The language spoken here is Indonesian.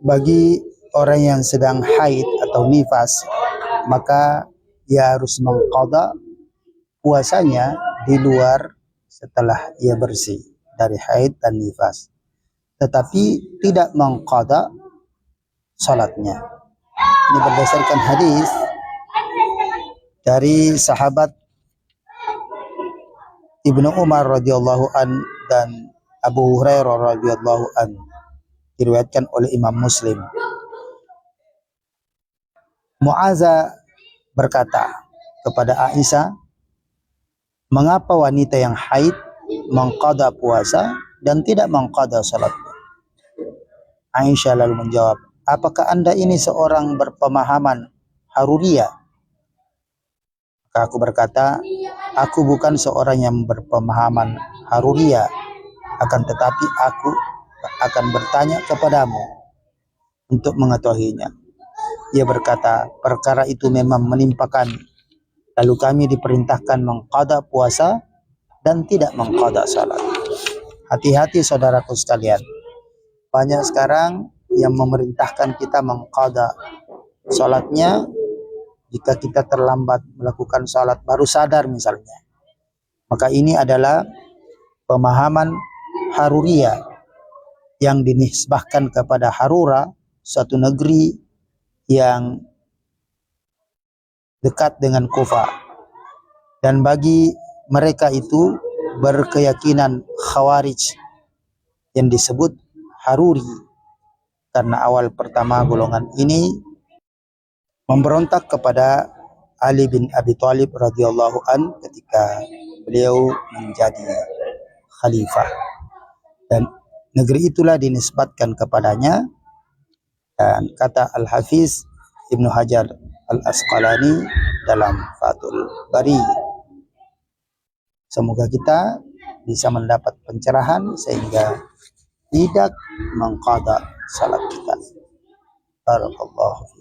bagi orang yang sedang haid atau nifas maka ia harus mengqada puasanya di luar setelah ia bersih dari haid dan nifas. Tetapi tidak mengqada salatnya. Ini berdasarkan hadis dari sahabat Ibnu Umar radhiyallahu an dan Abu Hurairah radhiyallahu an diriwayatkan oleh Imam Muslim. Muaza berkata kepada Aisyah, "Mengapa wanita yang haid mengqada puasa dan tidak mengqada salat?" Aisyah lalu menjawab, "Apakah Anda ini seorang berpemahaman Haruriyah?" Maka aku berkata, Aku bukan seorang yang berpemahaman Haruria, akan tetapi aku akan bertanya kepadamu untuk mengetahuinya. Ia berkata, perkara itu memang menimpakan. Lalu kami diperintahkan mengqada puasa dan tidak mengqada salat. Hati-hati saudaraku sekalian. Banyak sekarang yang memerintahkan kita mengqada salatnya jika kita terlambat melakukan salat baru sadar misalnya. Maka ini adalah pemahaman Haruria yang dinisbahkan kepada Harura, suatu negeri yang dekat dengan Kufa. Dan bagi mereka itu berkeyakinan Khawarij yang disebut Haruri karena awal pertama golongan ini memberontak kepada Ali bin Abi Thalib radhiyallahu an ketika beliau menjadi khalifah dan negeri itulah dinisbatkan kepadanya. Dan kata Al Hafiz Ibnu Hajar Al Asqalani dalam Fathul Bari. Semoga kita bisa mendapat pencerahan sehingga tidak mengqada salat kita. Barakallahu